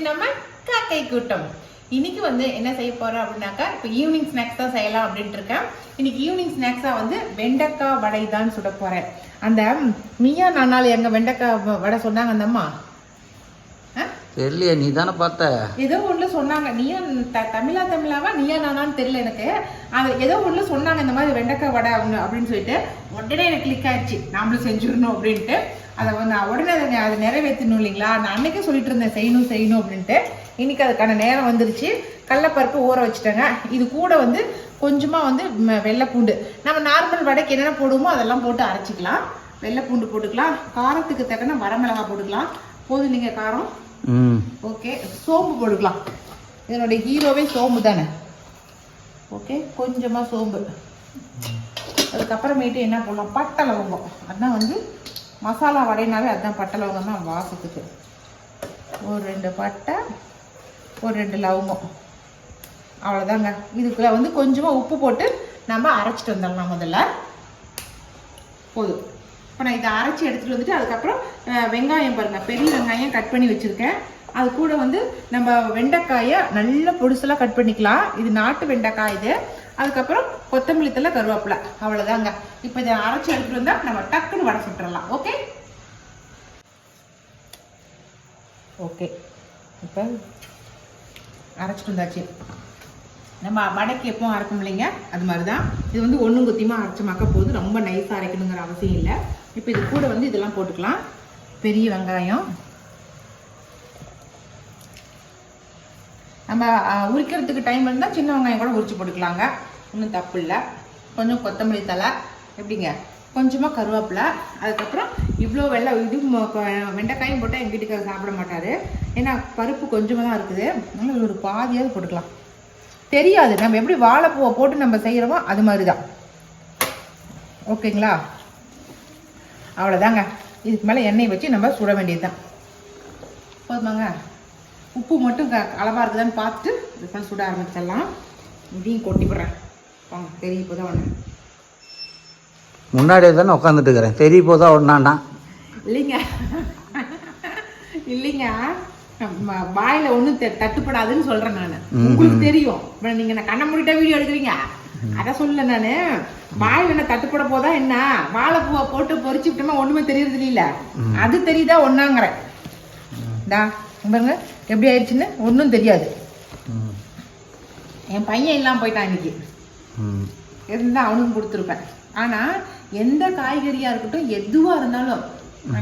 இது நம்ம காக்கை கூட்டம். இன்னைக்கு வந்து என்ன செய்ய போறோம் அப்படின்னாக்கா இப்போ ஈவினிங் ஸ்நாக்ஸ் தான் செய்யலாம் அப்படின்ட்டு இருக்கேன். இன்னைக்கு ஈவினிங் ஸ்நாக்ஸா வந்து வெண்டைக்காய் வடை தான் சுட போறேன். அந்த மியா நானால் எங்க வெண்டைக்காய் வடை சொன்னாங்க அந்த அம்மா. தெரியலையே நீ தானே பார்த்த? ஏதோ ஒண்ணு சொன்னாங்க. நீயா த- தமிழா தமிழாவா? நீயா நானான்னு தெரியல எனக்கு. அது ஏதோ ஒண்ணு சொன்னாங்க இந்த மாதிரி வெண்டைக்காய் வடை அப்படின்னு அப்படின்னு சொல்லிட்டு. உடனே எனக்கு கிளிக் ஆயிடுச்சு. நாமளும் செஞ்சிடணும் அப்படின்ட்டு. அதை வந்து நான் உடனே அதை அதை நிறைவேற்றணும் இல்லைங்களா? நான் அன்னைக்கே சொல்லிட்டு இருந்தேன் செய்யணும் செய்யணும் அப்படின்ட்டு. இன்னைக்கு அதுக்கான நேரம் வந்துருச்சு. கடலப்பருப்பு ஊற வச்சுட்டேங்க. இது கூட வந்து கொஞ்சமாக வந்து வெள்ளைப்பூண்டு. நம்ம நார்மல் வடைக்கு என்னென்ன போடுவோமோ அதெல்லாம் போட்டு அரைச்சிக்கலாம். வெள்ளைப்பூண்டு போட்டுக்கலாம். காரத்துக்கு தக்கன வரமிளகா போட்டுக்கலாம். போதும் நீங்கள் காரம். ஓகே சோம்பு போட்டுக்கலாம். இதனுடைய ஹீரோவே சோம்பு தானே? ஓகே கொஞ்சமாக சோம்பு. அதுக்கப்புறமேட்டு என்ன பண்ணலாம் பட்டை லவங்கம். அதான் வந்து மசாலா வடைனாவே அதுதான் பட்டை லவங்கம் தான் வாசத்துக்கு. ஒரு ரெண்டு பட்டை ஒரு ரெண்டு லவங்கம். அவ்வளோதாங்க இதுக்குள்ள வந்து கொஞ்சமாக உப்பு போட்டு நம்ம அரைச்சிட்டு வந்துடலாம் முதல்ல. போதும். இப்போ நான் இதை அரைச்சி எடுத்துகிட்டு வந்துட்டு அதுக்கப்புறம் வெங்காயம் பாருங்கள் பெரிய வெங்காயம் கட் பண்ணி வச்சுருக்கேன். அது கூட வந்து நம்ம வெண்டைக்காயை நல்ல பொடுசெல்லாம் கட் பண்ணிக்கலாம். இது நாட்டு வெண்டைக்காய் இது. அதுக்கப்புறம் கொத்தமல்லி தலை கருவேப்பிலை. அவ்வளோதாங்க இப்போ இதை அரைச்சி எடுத்துகிட்டு வந்தால் நம்ம டக்குன்னு வடை சுட்டுறலாம். ஓகே? ஓகே. இப்போ அரைச்சிட்டு வந்தாச்சு. நம்ம வடைக்கு எப்பவும் அரைக்கும் இல்லைங்க? அது மாதிரி தான் இது வந்து ஒன்றும் குத்தியமாக அரைச்சமாக்க போது ரொம்ப நைஸாக அரைக்கணுங்கிற அவசியம் இல்லை. இப்போ இது கூட வந்து இதெல்லாம் போட்டுக்கலாம். பெரிய வெங்காயம். நம்ம உரிக்கிறதுக்கு டைம் இருந்தால் சின்ன வெங்காயம் கூட உரிச்சு போட்டுக்கலாங்க. ஒன்றும் தப்பு இல்லை. கொஞ்சம் கொத்தமல்லி தலை எப்படிங்க? கொஞ்சமாக கருவேப்பிலை அதுக்கப்புறம் இவ்வளோ வெள்ளை இது வெண்டைக்காயும் போட்டால் எங்கள் வீட்டுக்காரர் சாப்பிட மாட்டார். ஏன்னா பருப்பு கொஞ்சமாக தான் இருக்குது. அதனால் ஒரு பாதியாவது போட்டுக்கலாம். தெரியாது. நம்ம எப்படி வாழைப்பூவை போட்டு நம்ம செய்கிறோமோ அது மாதிரி தான் ஓகேங்களா? அவ்வளோதாங்க இதுக்கு மேலே எண்ணெய் வச்சு நம்ம சுட வேண்டியது தான் போதுமாங்க. உப்பு மட்டும் க அளவாக இருக்குதான்னு பார்த்துட்டு இதுக்கு சுட ஆரம்பிச்சிடலாம். இதையும் கொட்டி விடுறேன். வாங்க தெரிய தான் ஒன்று முன்னாடியே தானே உட்காந்துட்டு இருக்கிறேன். தெரிய போதா ஒன்றாண்டா இல்லைங்க. இல்லைங்க. வாயில ஒன்றும் தட்டுப்படாதுன்னு சொல்றேன் நான். உங்களுக்கு தெரியும். இப்ப நீங்க நான் கண்ண மூடிட்டா வீடியோ எடுக்கிறீங்க? அத சொல்ல நானு. வாயில என்ன தட்டுப்பட போதா என்ன? வாழைப்பூவை போட்டு பொரிச்சு விட்டோமா ஒண்ணுமே தெரியறது இல்ல. அது தெரியுதா ஒன்னாங்கிறேன் டா பாருங்க எப்படி ஆயிடுச்சுன்னு? ஒன்றும் தெரியாது. என் பையன் இல்லாம போயிட்டான் இன்னைக்கு. இருந்தால் அவனுக்கு கொடுத்துருப்பேன். ஆனால் எந்த காய்கறியாக இருக்கட்டும் எதுவாக இருந்தாலும்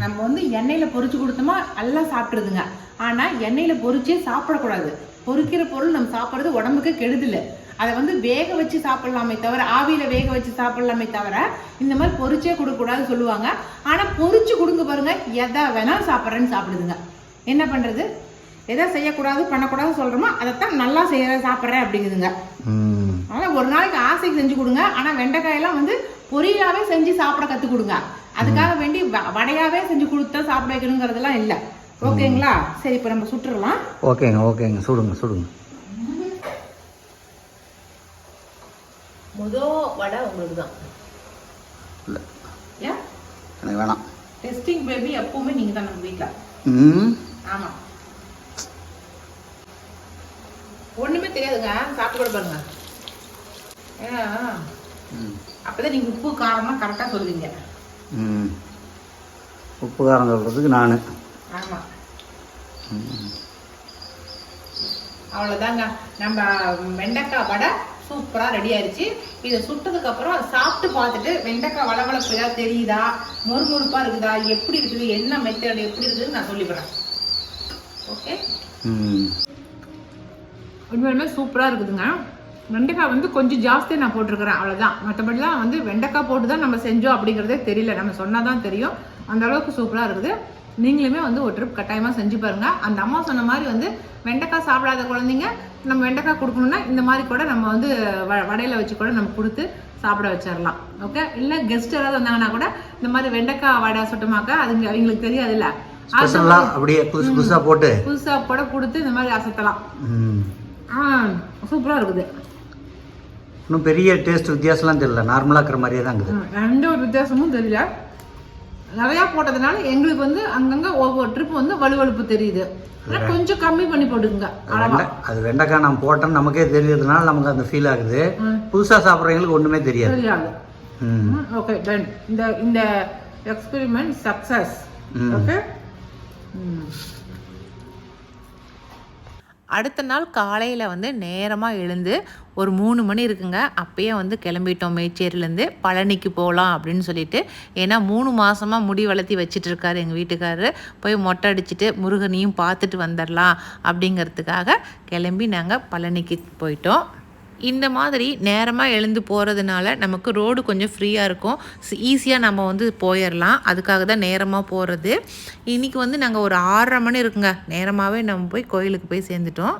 நம்ம வந்து எண்ணெயில் பொரிச்சு கொடுத்தோமா எல்லாம் சாப்பிட்ருதுங்க ஆனால் எண்ணெயில் பொரிச்சே சாப்பிடக்கூடாது. பொரிக்கிற பொருள் நம்ம சாப்பிட்றது உடம்புக்கு கெடுதல் அதை வந்து வேக வச்சு சாப்பிடலாமே தவிர ஆவியில் வேக வச்சு சாப்பிடலாமே தவிர இந்த மாதிரி பொரிச்சே கொடுக்கக்கூடாதுன்னு சொல்லுவாங்க. ஆனால் பொரிச்சு கொடுங்க பாருங்க எதை வேணாலும் சாப்பிட்றேன்னு சாப்பிடுதுங்க. என்ன பண்ணுறது எதை செய்யக்கூடாது பண்ணக்கூடாது சொல்கிறோமோ அதைத்தான் நல்லா செய்யற சாப்பிட்றேன் அப்படிங்குதுங்க. அதனால் ஒரு நாளைக்கு ஆசைக்கு செஞ்சு கொடுங்க. ஆனால் வெண்டைக்காயெல்லாம் வந்து பொரியலாவே செஞ்சு சாப்பிட கற்றுக் கொடுங்க. அதுக்காக வேண்டி வடையாவே செஞ்சு கொடுத்தா சாப்பிட வைக்கணுங்கிறதெல்லாம் இல்லை. ஓகேங்களா? சரி இப்போ நம்ம சுட்டுறலாம். ஓகேங்க ஓகேங்க. சுடுங்க சுடுங்க. முதோ வடை உங்களுக்கு தான் இல்லை எனக்கு வேணாம். டெஸ்டிங் பேபி எப்பவுமே நீங்கள் தான் நம்ம வீட்டில் ம். ஆமாம் ஒன்றுமே தெரியாதுங்க. சாப்பிட்டு கூட பாருங்க. ஏன்னா அப்பதான் நீங்கள் உப்பு காரம்லாம் கரெக்டாக சொல்லுவீங்க. ம். உப்பு காரம் சொல்கிறதுக்கு நான். ஆமாம் அவ்வளோதாங்க நம்ம வெண்டைக்காய் வடை சூப்பராக ரெடி ஆயிடுச்சு இதை சுட்டதுக்கு அப்புறம் சாப்பிட்டு பார்த்துட்டு வெண்டைக்காய் வளவளப்பு ஏதாவது தெரியுதா? மொறுமொறுப்பாக இருக்குதா? எப்படி இருக்குது? என்ன மெத்தட் எப்படி இருக்குதுன்னு நான் சொல்லிவிடுறேன். ஓகே ம். உண்மையுமே சூப்பராக இருக்குதுங்க. வெண்டைக்காய் வந்து கொஞ்சம் ஜாஸ்தியாக நான் போட்டிருக்கிறேன். அவ்வளோதான் மற்றபடிலாம் வந்து வெண்டைக்காய் போட்டு தான் நம்ம செஞ்சோம் அப்படிங்கிறதே தெரியல. நம்ம சொன்னால் தான் தெரியும். அந்த அளவுக்கு சூப்பராக இருக்குது. நீங்களுமே வந்து ஒரு ட்ரிப் கட்டாயமாக செஞ்சு பாருங்கள் அந்த அம்மா சொன்ன மாதிரி வந்து வெண்டைக்காய் சாப்பிடாத குழந்தைங்க நம்ம வெண்டைக்காய் கொடுக்கணும்னா இந்த மாதிரி கூட நம்ம வந்து வ வடையில் வச்சு கூட நம்ம கொடுத்து சாப்பிட வச்சிடலாம். ஓகே இல்லை கெஸ்ட் யாராவது வந்தாங்கன்னா கூட இந்த மாதிரி வெண்டைக்காய் வடை சுட்டமாக்கா அதுங்க அவங்களுக்கு தெரியாதுல்ல. ஸ்பெஷலாக அப்படியே புதுசு புதுசாக போட்டு? புதுசாக கூட கொடுத்து இந்த மாதிரி அசத்தலாம். ஆ சூப்பராக இருக்குது. இன்னும் பெரிய டேஸ்ட் வித்தியாசம்லாம் தெரியல. நார்மலாக இருக்கிற மாதிரியே தான் இருக்குது. எந்த ஒரு வித்தியாசமும் தெரியல. நிறையா போட்டதுனால எங்களுக்கு வந்து அங்கங்கே ஒவ்வொரு ட்ரிப் வந்து வலுவழுப்பு தெரியுது. கொஞ்சம் கம்மி பண்ணி போட்டுங்க அது வெண்டை- அது வெண்டைக்காய் நம்ம போட்டோம் நமக்கே தெரியறதுனால நமக்கு அந்த ஃபீல் ஆகுது. புதுசாக சாப்பிட்றவங்களுக்கு ஒன்றுமே தெரியாது. தெரியாது. ம். ஓகே டன் இந்த இந்த எக்ஸ்பெரிமெண்ட் சக்சஸ் ம். ஓகே அடுத்த நாள் காலையில் வந்து நேரமாக எழுந்து ஒரு மூணு மணி இருக்குங்க. அப்பயே வந்து கிளம்பிட்டோம் மேச்சேரியிலேருந்து. பழனிக்கு போகலாம் அப்படின்னு சொல்லிட்டு. ஏன்னா மூணு மாதமாக முடி வளர்த்தி வச்சுட்டு இருக்காரு எங்கள் வீட்டுக்காரரு. போய் மொட்டை அடிச்சுட்டு முருகனையும் பார்த்துட்டு வந்துடலாம் அப்படிங்கிறதுக்காக கிளம்பி நாங்கள் பழனிக்கு போயிட்டோம். இந்த மாதிரி நேரமாக எழுந்து போகிறதுனால நமக்கு ரோடு கொஞ்சம் ஃப்ரீயாக இருக்கும். ஈஸியாக நம்ம வந்து போயிடலாம் அதுக்காக தான் நேரமாக போகிறது இன்றைக்கி வந்து நாங்கள் ஒரு ஆறரை மணி இருக்குங்க. நேரமாகவே நம்ம போய் கோயிலுக்கு போய் சேர்ந்துட்டோம்.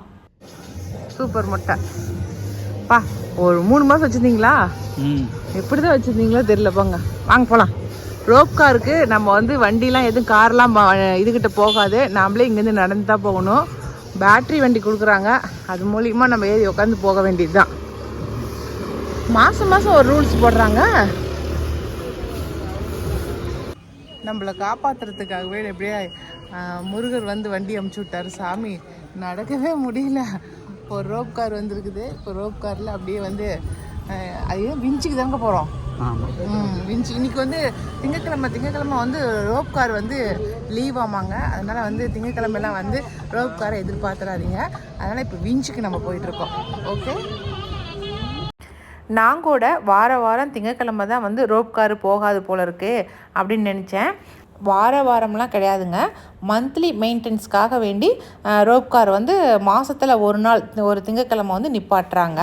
சூப்பர் மொட்டை. பா ஒரு மூணு மாதம் வச்சுருந்தீங்களா? ம். எப்படி தான் வச்சுருந்தீங்களோ தெரியல போங்க. வாங்க போகலாம் ரோப் காருக்கு நம்ம வந்து வண்டிலாம் எதுவும் கார்லாம் இதுகிட்ட போகாது. நாமளே இங்கேருந்து நடந்து தான் போகணும். பேட்ரி வண்டி கொடுக்குறாங்க. அது மூலியமா நம்ம ஏறி உட்காந்து போக வேண்டியது தான் மாதம் மாதம் ஒரு ரூல்ஸ் போடுறாங்க. நம்மளை காப்பாத்துறதுக்காகவே எப்படியே முருகர் வந்து வண்டி அமுச்சு விட்டாரு. சாமி நடக்கவே முடியல. ஒரு ரோப் கார் வந்திருக்குது. இப்போ ரோப் காரில் அப்படியே வந்து அது விஞ்சுக்கு தாங்க போகிறோம் விஞ்சி. இன்னைக்கு வந்து திங்கக்கிழமை திங்கக்கிழமை வந்து ரோப் கார் வந்து லீவ் ஆமாங்க. அதனால வந்து திங்கக்கிழமைலாம் வந்து ரோப் காரை எதிர்பார்த்துறாதீங்க. அதனால இப்போ விஞ்சுக்கு நம்ம போயிட்டு இருக்கோம் ஓகே? நான் கூட வார வாரம் திங்கக்கிழமை தான் வந்து ரோப் காரு போகாது போல இருக்கு அப்படின்னு நினச்சேன். வார வாரம்லாம் கிடையாதுங்க. மந்த்லி மெயின்டெனன்ஸ்க்காக வேண்டி ரோப் கார் வந்து மாதத்தில் ஒரு நாள் ஒரு திங்கக்கிழமை வந்து நிப்பாட்டுறாங்க.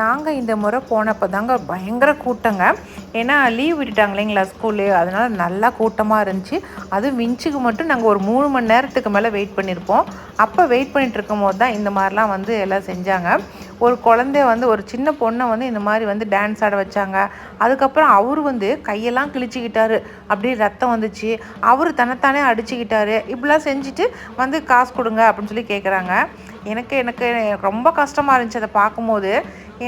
நாங்கள் இந்த முறை போனப்போ தாங்க பயங்கர கூட்டங்க. ஏன்னா லீவ் விட்டுட்டாங்க இல்லைங்களா ஸ்கூலு அதனால் நல்லா கூட்டமாக இருந்துச்சு. அதுவும் விஞ்சுக்கு மட்டும் நாங்கள் ஒரு மூணு மணி நேரத்துக்கு மேலே வெயிட் பண்ணியிருப்போம் அப்போ வெயிட் பண்ணிட்டு இருக்கும் போது தான் இந்த மாதிரிலாம் வந்து எல்லாம் செஞ்சாங்க. ஒரு குழந்தைய வந்து ஒரு சின்ன பொண்ணை வந்து இந்த மாதிரி வந்து டான்ஸ் ஆட வச்சாங்க. அதுக்கப்புறம் அவர் வந்து கையெல்லாம் கிழிச்சிக்கிட்டாரு. அப்படியே ரத்தம் வந்துச்சு. அவர் தன்னைத்தானே அடிச்சுக்கிட்டாரு. இப்படிலாம் செஞ்சுட்டு வந்து காசு கொடுங்க அப்படின்னு சொல்லி கேட்குறாங்க எனக்கு எனக்கு ரொம்ப கஷ்டமாக இருந்துச்சு அதை பார்க்கும்போது.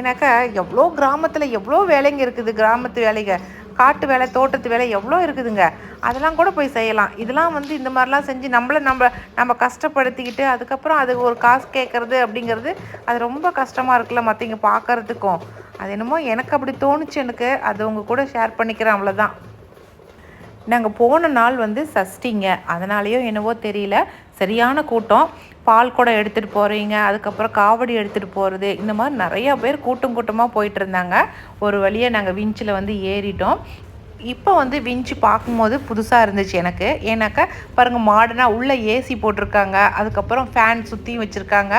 எனக்கு எவ்வளோ கிராமத்தில் எவ்வளோ வேலைங்க இருக்குது கிராமத்து வேலைங்க. காட்டு வேலை தோட்டத்து வேலை எவ்வளோ இருக்குதுங்க. அதெல்லாம் கூட போய் செய்யலாம். இதெல்லாம் வந்து இந்த மாதிரிலாம் செஞ்சு நம்மளை நம்ம நம்ம கஷ்டப்படுத்திக்கிட்டு அதுக்கப்புறம் அது ஒரு காசு கேட்குறது அப்படிங்கிறது அது ரொம்ப கஷ்டமாக இருக்குல்ல மற்றவங்க பார்க்கறதுக்கும் அது என்னமோ எனக்கு அப்படி தோணுச்சு எனக்கு. அது உங்கள் கூட ஷேர் பண்ணிக்கிறேன் அவ்வளோதான் நாங்கள் போன நாள் வந்து சஷ்டிங்க. அதனாலேயோ என்னவோ தெரியல. சரியான கூட்டம். பால் குடம் எடுத்துகிட்டு போகிறீங்க அதுக்கப்புறம் காவடி எடுத்துகிட்டு போகிறது இந்த மாதிரி நிறையா பேர் கூட்டம் கூட்டமாக போயிட்டு இருந்தாங்க. ஒரு வழியாக நாங்கள் விஞ்சில் வந்து ஏறிட்டோம். இப்போ வந்து விஞ்சி பார்க்கும்போது புதுசாக இருந்துச்சு எனக்கு. ஏன்னாக்கா பாருங்கள் மாடனாக உள்ளே ஏசி போட்டிருக்காங்க. அதுக்கப்புறம் ஃபேன் சுற்றியும் வச்சுருக்காங்க.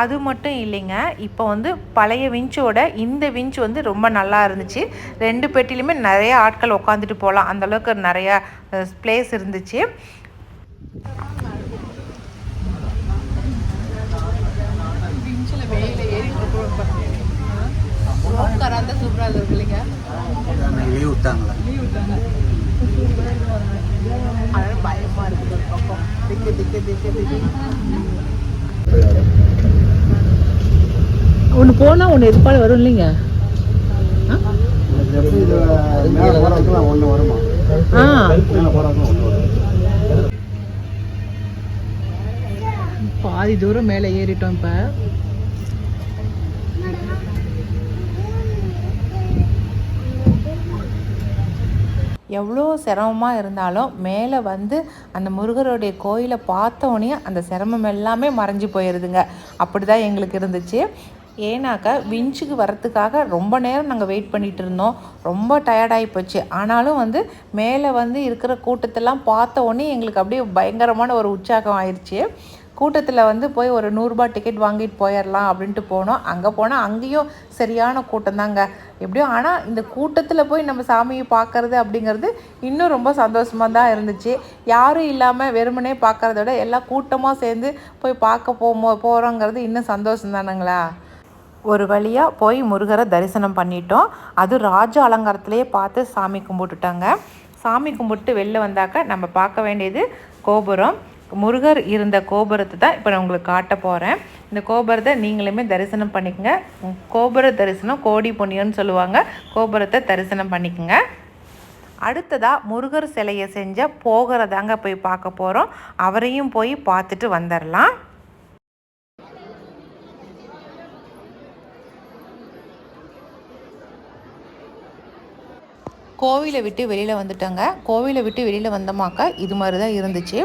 அது மட்டும் இல்லைங்க இப்போ வந்து பழைய விஞ்சோட இந்த விஞ்ச் வந்து ரொம்ப நல்லா இருந்துச்சு. ரெண்டு பெட்டிலுமே நிறைய ஆட்கள் உட்காந்துட்டு போகலாம். அந்தளவுக்கு நிறையா ப்ளேஸ் இருந்துச்சு விஞ்சில் வெயில ஏறிட்டு இருக்கோம் ரோப் காராக இருந்தால் சூப்பராக இருக்கு இல்லைங்க லீவ் விட்டாங்களா? அதனால பயமா இருக்குது ஒரு பக்கம். திக்கு திக்கு திக்கு திக்கு. ஒன்று போனால் ஒன்று எதிர்ப்பாடு வரும் இல்லைங்க? ஒன்று வருமா ஆ. பாதி தூரம் மேலே ஏறிட்டோம் இப்போ. எவ்வளோ சிரமமாக இருந்தாலும் மேலே வந்து அந்த முருகருடைய கோயிலை பார்த்தோன்னே அந்த சிரமம் எல்லாமே மறைஞ்சு போயிடுதுங்க அப்படி தான் எங்களுக்கு இருந்துச்சு. ஏன்னாக்கா விஞ்சுக்கு வரத்துக்காக ரொம்ப நேரம் நாங்கள் வெயிட் பண்ணிட்டு இருந்தோம். ரொம்ப டயர்டாகி போச்சு. ஆனாலும் வந்து மேலே வந்து இருக்கிற கூட்டத்தெல்லாம் பார்த்த உடனே எங்களுக்கு அப்படியே பயங்கரமான ஒரு உற்சாகம் ஆயிடுச்சு கூட்டத்தில் வந்து போய் ஒரு நூறுரூபா டிக்கெட் வாங்கிட்டு போயிடலாம் அப்படின்ட்டு போனோம். அங்கே போனால் அங்கேயும் சரியான கூட்டம் தாங்க எப்படியோ ஆனால் இந்த கூட்டத்தில் போய் நம்ம சாமியை பார்க்கறது அப்படிங்கிறது இன்னும் ரொம்ப சந்தோஷமாக தான் இருந்துச்சு. யாரும் இல்லாமல் வெறுமனே பார்க்குறத விட எல்லாம் கூட்டமாக சேர்ந்து போய் பார்க்க போமோ போகிறோங்கிறது இன்னும் சந்தோஷம் தானுங்களா ஒரு வழியாக போய் முருகரை தரிசனம் பண்ணிட்டோம். அது ராஜ அலங்காரத்திலேயே பார்த்து சாமி கும்பிட்டுட்டாங்க. சாமி கும்பிட்டு வெளில வந்தாக்க நம்ம பார்க்க வேண்டியது கோபுரம். முருகர் இருந்த கோபுரத்தை தான் இப்போ நான் உங்களுக்கு காட்ட போகிறேன் இந்த கோபுரத்தை நீங்களுமே தரிசனம் பண்ணிக்கோங்க. கோபுர தரிசனம் கோடி புண்ணியம்னு சொல்லுவாங்க. கோபுரத்தை தரிசனம் பண்ணிக்கோங்க. அடுத்ததாக முருகர் சிலையை செஞ்ச போகிறதாங்க போய் பார்க்க போகிறோம் அவரையும் போய் பார்த்துட்டு வந்துடலாம் கோவிலை விட்டு வெளியில் வந்துட்டோங்க. கோவிலை விட்டு வெளியில் வந்தோமாக்கா இது மாதிரி தான் இருந்துச்சு.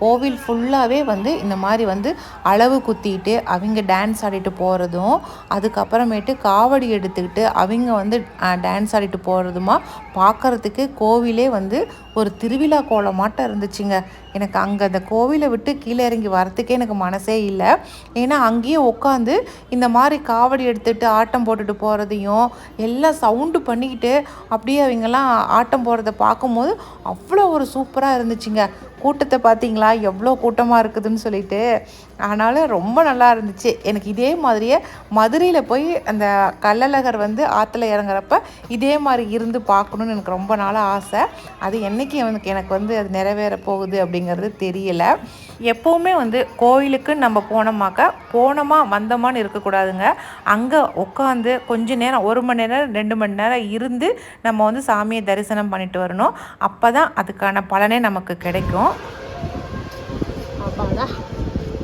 கோவில் ஃபுல்லாகவே வந்து இந்த மாதிரி வந்து அளவு குத்திட்டு அவங்க டான்ஸ் ஆடிட்டு போகிறதும் அதுக்கப்புறமேட்டு காவடி எடுத்துக்கிட்டு அவங்க வந்து டான்ஸ் ஆடிட்டு போகிறதுமா பார்க்குறதுக்கு கோவிலே வந்து ஒரு திருவிழா கோலமாட்டம் இருந்துச்சுங்க. எனக்கு அங்கே அந்த கோவிலை விட்டு கீழே இறங்கி வரத்துக்கே எனக்கு மனசே இல்லை. ஏன்னா அங்கேயே உட்காந்து இந்த மாதிரி காவடி எடுத்துகிட்டு ஆட்டம் போட்டுட்டு போகிறதையும் எல்லாம் சவுண்டு பண்ணிக்கிட்டு அப்படியே அவங்கெல்லாம் ஆட்டம் போடுறத பார்க்கும்போது அவ்வளோ ஒரு சூப்பராக இருந்துச்சுங்க. கூட்டத்தை பார்த்தீங்களா? எவ்வளோ கூட்டமாக இருக்குதுன்னு சொல்லிட்டு. ஆனாலும் ரொம்ப நல்லா இருந்துச்சு. எனக்கு இதே மாதிரியே மதுரையில் போய் அந்த கள்ளழகர் வந்து ஆற்றுல இறங்குறப்ப இதே மாதிரி இருந்து பார்க்கணுன்னு எனக்கு ரொம்ப நாளாக ஆசை. அது என்றைக்கு எனக்கு எனக்கு வந்து அது நிறைவேற போகுது அப்படிங்கிறது தெரியல. எப்போவுமே வந்து கோயிலுக்கு நம்ம போனோமாக்கா போனோமா வந்தோமான்னு இருக்கக்கூடாதுங்க. அங்கே உட்காந்து கொஞ்ச நேரம் ஒரு மணி நேரம் ரெண்டு மணி நேரம் இருந்து நம்ம வந்து சாமியை தரிசனம் பண்ணிட்டு வரணும். அப்போ தான் அதுக்கான பலனே நமக்கு கிடைக்கும். அப்பாடா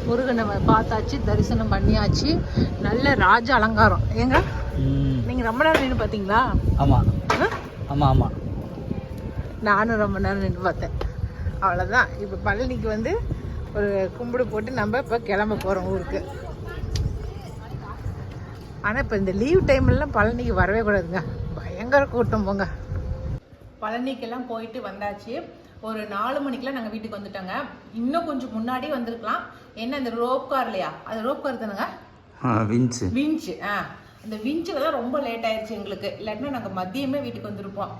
முருகனை பார்த்தாச்சு தரிசனம் பண்ணியாச்சு. நல்ல ராஜ அலங்காரம். ஏங்க நீங்கள் ரொம்ப நேரம் நின்று பார்த்தீங்களா? ஆமாம் ஆமாம் ஆமாம் நானும் ரொம்ப நேரம் நின்று பார்த்தேன். அவ்வளோதான் இப்போ பழனிக்கு வந்து ஒரு கும்பிடு போட்டு நம்ம இப்போ கிளம்ப போகிறோம் ஊருக்கு. ஆனால் இப்போ இந்த லீவ் டைம்லலாம் பழனிக்கு வரவே கூடாதுங்க. பயங்கர கூட்டம் போங்க. பழனிக்கெல்லாம் போயிட்டு வந்தாச்சு. ஒரு நாலு மணிக்கெல்லாம் நாங்கள் வீட்டுக்கு வந்துட்டோங்க. இன்னும் கொஞ்சம் முன்னாடி வந்திருக்கலாம். என்ன இந்த ரோப் கார் இல்லையா? அது ரோப் கார் தானுங்க? வின்ஸு விஞ்சு ஆ. அந்த விஞ்சில் தான் ரொம்ப லேட் ஆயிடுச்சு எங்களுக்கு. இல்லாட்டினா நாங்கள் மதியமே வீட்டுக்கு வந்திருப்போம்.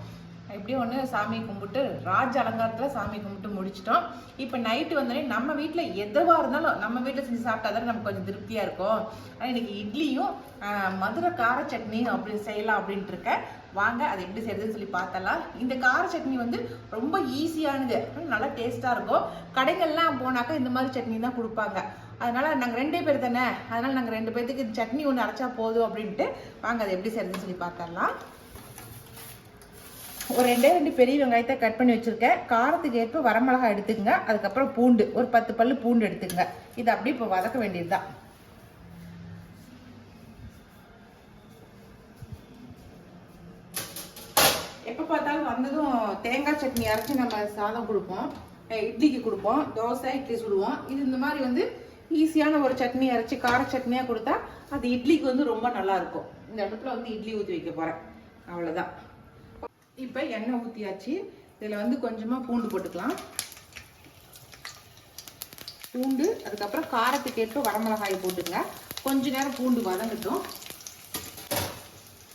எப்படியும் ஒன்று சாமி கும்பிட்டு ராஜ அலங்காரத்தில் சாமி கும்பிட்டு முடிச்சிட்டோம். இப்போ நைட்டு வந்தோடனே நம்ம வீட்டில் எதுவாக இருந்தாலும் நம்ம வீட்டில் செஞ்சு சாப்பிட்டா தானே நமக்கு கொஞ்சம் திருப்தியாக இருக்கும். ஆனால் இன்றைக்கி இட்லியும் மதுரை கார சட்னியும் அப்படி செய்யலாம் அப்படின்ட்டு இருக்கேன். வாங்க அது எப்படி செய்யறதுன்னு சொல்லி பார்த்தலாம் இந்த கார சட்னி வந்து ரொம்ப ஈஸியானது நல்லா டேஸ்ட்டாக இருக்கும். கடைகள்லாம் போனாக்கா இந்த மாதிரி சட்னி தான் கொடுப்பாங்க. அதனால் நாங்கள் ரெண்டே பேர் தானே? அதனால் நாங்கள் ரெண்டு பேர்த்துக்கு சட்னி ஒன்று அரைச்சா போதும் அப்படின்ட்டு வாங்க அது எப்படி செய்யறதுன்னு சொல்லி பார்த்தரலாம் ஒரு ரெண்டே ரெண்டு பெரிய வெங்காயத்தை கட் பண்ணி வச்சுருக்கேன். காரத்துக்கு ஏற்ப வரமிளகாய் எடுத்துக்கங்க. அதுக்கப்புறம் பூண்டு. ஒரு பத்து பல் பூண்டு எடுத்துக்கங்க. இது அப்படியே இப்போ வதக்க வேண்டியதுதான். எப்போ பார்த்தாலும் வந்ததும் தேங்காய் சட்னி அரைச்சி நம்ம சாதம் கொடுப்போம். இட்லிக்கு கொடுப்போம். தோசை இட்லி சுடுவோம். இது இந்த மாதிரி வந்து ஈஸியான ஒரு சட்னி அரைச்சி கார சட்னியாக கொடுத்தா அது இட்லிக்கு வந்து ரொம்ப நல்லா இருக்கும். இந்த இடத்துல வந்து இட்லி ஊற்றி வைக்க போகிறேன் அவ்வளோதான் இப்போ எண்ணெய் ஊற்றியாச்சு இதில் வந்து கொஞ்சமாக பூண்டு போட்டுக்கலாம். பூண்டு அதுக்கப்புறம் காரத்துக்கு ஏற்ப வரமிளகாய் போட்டுங்க. கொஞ்ச நேரம் பூண்டு வதங்கட்டும்.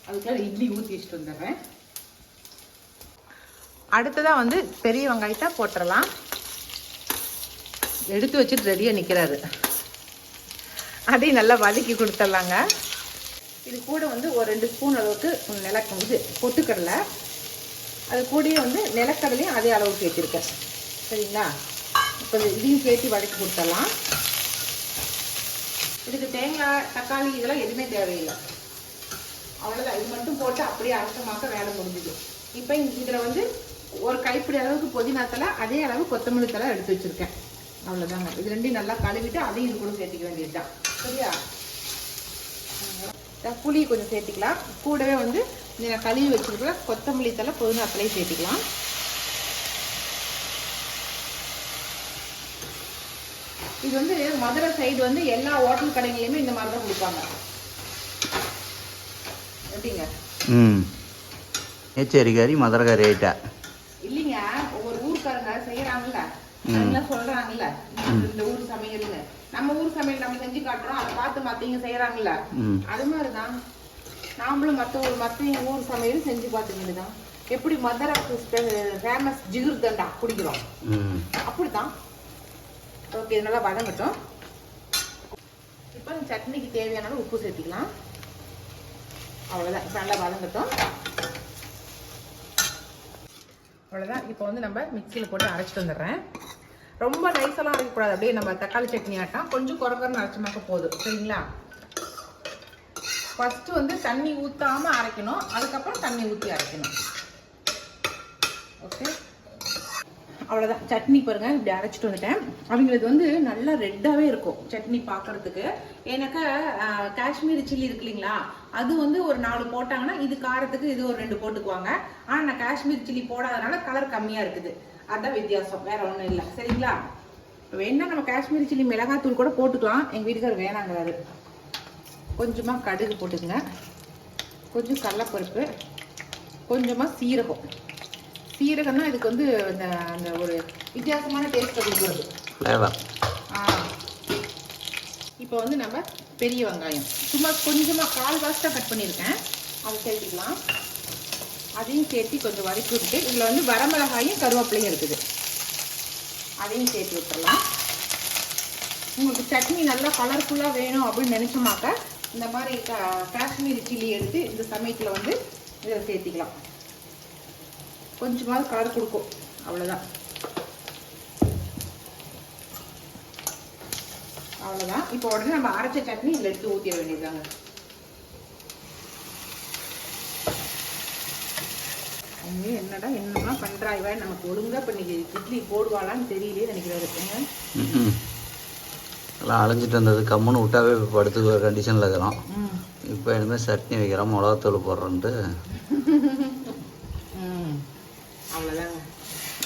அதுக்காக இட்லி ஊற்றி வச்சுட்டு வந்துடுறேன். அடுத்ததாக வந்து பெரிய வெங்காயத்தை போட்டுடலாம் எடுத்து வச்சுட்டு ரெடியாக நிற்கிறாரு அதையும் நல்லா வதக்கி கொடுத்துட்லாங்க. இது கூட வந்து ஒரு ரெண்டு ஸ்பூன் அளவுக்கு நிலக்க இது பொட்டுக்கடலை. அது கூடயே வந்து நிலக்கடலையும் அதே அளவுக்கு சேர்த்திருக்கேன் சரிங்களா? இப்போ இதையும் சேர்த்து வதக்கி கொடுத்துடலாம். இதுக்கு தேங்காய் தக்காளி இதெல்லாம் எதுவுமே தேவையில்லை. அவ்வளோதான் இது மட்டும் போட்டு அப்படியே அரைச்சமாக்க வேலை முடிஞ்சுது. இப்போ இதில் வந்து ஒரு கைப்பிடி அளவுக்கு புதினா அதே அளவு கொத்தமல்லி தலை எடுத்து வச்சுருக்கேன். அவ்வளோதாங்க இது ரெண்டையும் நல்லா கழுவிட்டு அதையும் இது கூட சேர்த்துக்க வேண்டியதுதான். சரியா? புளியை புளி கொஞ்சம் சேர்த்துக்கலாம். கூடவே வந்து இந்த கழுவி வச்சுருக்கிற கொத்தமல்லி தலை புதினா தலையும் சேர்த்துக்கலாம். இது வந்து மதுரை சைடு வந்து எல்லா ஹோட்டல் கடைகளையுமே இந்த மாதிரி தான் கொடுப்பாங்க. எப்படிங்க? ம். நேச்சேரி கறி மதுரை கறி ஆயிட்டா. இல்லைங்க ஒவ்வொரு ஊருக்காரங்க செய்யறாங்கல்ல. அதெல்லாம் சொல்றாங்கல்ல. இந்த ஊர் சமையல்னு. நம்ம ஊர் சமையல் நம்ம செஞ்சு காட்டுறோம் அதை பார்த்து மத்தவங்க செய்யறாங்கல்ல. அது மாதிரிதான். நாமளும் மத்த ஊர் மத்தவங்க ஊர் சமையல் செஞ்சு பார்த்துக்கிட்டு தான் எப்படி மதுரை ஃபேமஸ் ஜிகிர் தண்டா குடிக்கிறோம்? அப்படிதான் ஓகே இது நல்லா வதங்கட்டும். இப்போ இந்த சட்னிக்கு தேவையான உப்பு சேர்த்துக்கலாம். அவ்வளோதான் இப்போ நல்லா வதங்கட்டும். அவ்வளோதான் இப்போ வந்து நம்ம மிக்சியில் போட்டு அரைச்சிட்டு வந்துடுறேன். ரொம்ப நைஸெல்லாம் அரைக்கக்கூடாது. அப்படியே நம்ம தக்காளி சட்னி ஆட்டம் கொஞ்சம் குறகுறன்னு அரைச்சமாக்க போதும். சரிங்களா? ஃபஸ்ட்டு வந்து தண்ணி ஊற்றாமல் அரைக்கணும். அதுக்கப்புறம் தண்ணி ஊற்றி அரைக்கணும். ஓகே அவ்வளோதான் சட்னி பாருங்கள் இப்படி அரைச்சிட்டு வந்துட்டேன். அவங்களுக்கு வந்து நல்லா ரெட்டாகவே இருக்கும் சட்னி பார்க்குறதுக்கு ஏன்னாக்கா காஷ்மீரி சில்லி இருக்கு இல்லைங்களா? அது வந்து ஒரு நாலு போட்டாங்கன்னா இது காரத்துக்கு இது ஒரு ரெண்டு போட்டுக்குவாங்க. ஆனால் நான் காஷ்மீர் சில்லி போடாதனால கலர் கம்மியாக இருக்குது. அதுதான் வித்தியாசம். வேற ஒன்றும் இல்லை. சரிங்களா? வேணா நம்ம காஷ்மீரி சில்லி மிளகாத்தூள் கூட போட்டுக்கலாம். எங்கள் வீட்டுக்கார் வேணாங்கிறாரு. கொஞ்சமாக கடுகு போட்டுக்கங்க. கொஞ்சம் கடலப்பருப்பு கொஞ்சமாக சீரகம். சீரகம்னா இதுக்கு வந்து அந்த அந்த ஒரு வித்தியாசமான டேஸ்ட்டை கொடுக்குறது. இப்போ வந்து நம்ம பெரிய வெங்காயம். சும்மா கொஞ்சமாக கால் வாஸ்ட்டாக கட் பண்ணியிருக்கேன். அதை சேர்த்துக்கலாம். அதையும் சேர்த்து கொஞ்சம் வதக்கி விட்டு இதில் வந்து வரமிளகாயும் கருவேப்பிலையும் இருக்குது. அதையும் சேர்த்து விட்டுறலாம் உங்களுக்கு சட்னி நல்லா கலர்ஃபுல்லாக வேணும் அப்படின்னு நினச்சோமாக்க இந்த மாதிரி கா காஷ்மீரி சில்லி எடுத்து இந்த சமயத்தில் வந்து இதில் சேர்த்திக்கலாம். கொஞ்சமாவது கலர் கொடுக்கும். அவ்வளோதான் அவ்வளோதான் இப்போ உடனே நம்ம அரைச்ச சட்னி இதில் எடுத்து ஊற்றிட வேண்டியதுதாங்க. அவங்க என்னடா என்னெல்லாம் பண்ணுறா இவன் நமக்கு ஒழுங்காக இப்போ இன்னைக்கு இட்லி போடுவாளான்னு தெரியலையே நினைக்கிறாரு எல்லாம் அலைஞ்சிட்டு வந்தது. கம்முன்னு விட்டாவே இப்போ படுத்துக்கிற கண்டிஷனில் இருக்கிறோம். இப்போ இனிமேல் சட்னி வைக்கிறோம். மிளகாத்தூள் போடுறோன்ட்டு.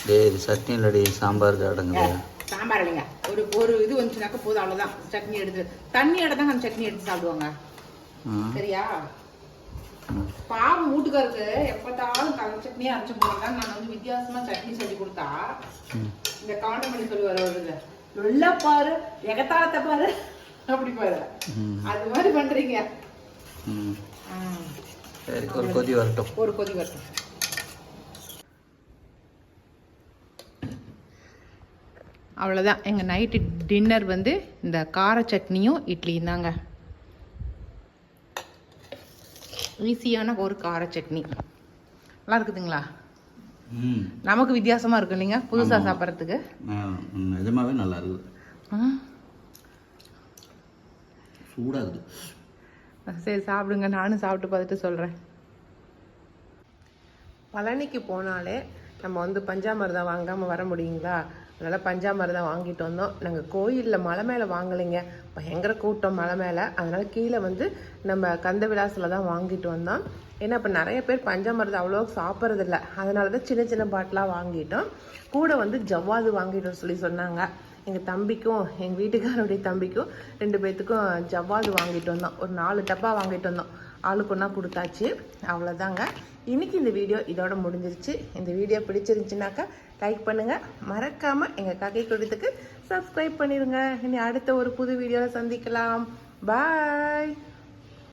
டேய் இது சட்னி இல்லடி. சாம்பாருக்கு அடங்குது சாம்பார் இல்லைங்க. ஒரு ஒரு இது வந்துச்சுனாக்கா போதும். அவ்வளோதான் சட்னி எடுத்து தண்ணி தாங்க அந்த சட்னி எடுத்து சாப்பிடுவாங்க. சரியா. பாவம் வீட்டுக்காருக்கு எப்பத்தாலும் கலர் சட்னியே அரைச்சு போடுறதா நான் வந்து வித்தியாசமா சட்னி செஞ்சு கொடுத்தா. இந்த காண்டம் பண்ணி சொல்லி வர வருது வெள்ள பாரு எகத்தாளத்தை பாரு. அப்படி பாரு. அது மாதிரி பண்றீங்க. சரி ஒரு கொதி வரட்டும். ஒரு கொதி வரட்டும். அவ்வளோதான் எங்கள் நைட்டு டின்னர் வந்து இந்த கார சட்னியும் இட்லியும் தாங்க. ஈஸியான ஒரு கார சட்னி. நல்லா இருக்குதுங்களா? நமக்கு வித்தியாசமாக இருக்கும் இல்லைங்க? புதுசாக சாப்பிட்றதுக்கு. நிஜமாவே நல்லா இருக்குது. சூடாக இருக்குது சரி சாப்பிடுங்க. நானும் சாப்பிட்டு பார்த்துட்டு சொல்கிறேன் பழனிக்கு போனாலே நம்ம வந்து பஞ்சாமிர்தம் வாங்காமல் வர முடியுங்களா? அதனால் பஞ்சாமிர்தம் வாங்கிட்டு வந்தோம். நாங்கள் கோயிலில் மலை மேலே வாங்கலைங்க. பயங்கர கூட்டம் மலை மேலே. அதனால் கீழே வந்து நம்ம கந்த விலாசில் தான் வாங்கிட்டு வந்தோம். ஏன்னா இப்போ நிறைய பேர் பஞ்சாமிர்தம் அவ்வளோ சாப்பிட்றதில்ல. அதனால தான் சின்ன சின்ன பாட்டிலாக வாங்கிட்டோம். கூட வந்து ஜவ்வாது வாங்கிட்டோம் சொல்லி சொன்னாங்க. எங்கள் தம்பிக்கும் எங்கள் வீட்டுக்காரருடைய தம்பிக்கும் ரெண்டு பேர்த்துக்கும் ஜவ்வாது வாங்கிட்டு வந்தோம். ஒரு நாலு டப்பா வாங்கிட்டு வந்தோம். ஆளுக்கு ஒன்றா கொடுத்தாச்சு. அவ்வளோதாங்க இன்னைக்கு இந்த வீடியோ இதோட முடிஞ்சிருச்சு. இந்த வீடியோ பிடிச்சிருந்துச்சுனாக்கா லைக் பண்ணுங்கள் மறக்காமல் எங்கள் ககை கொடுத்துக்கு சப்ஸ்கிரைப் பண்ணிடுங்க. இனி அடுத்த ஒரு புது வீடியோவில் சந்திக்கலாம். பாய்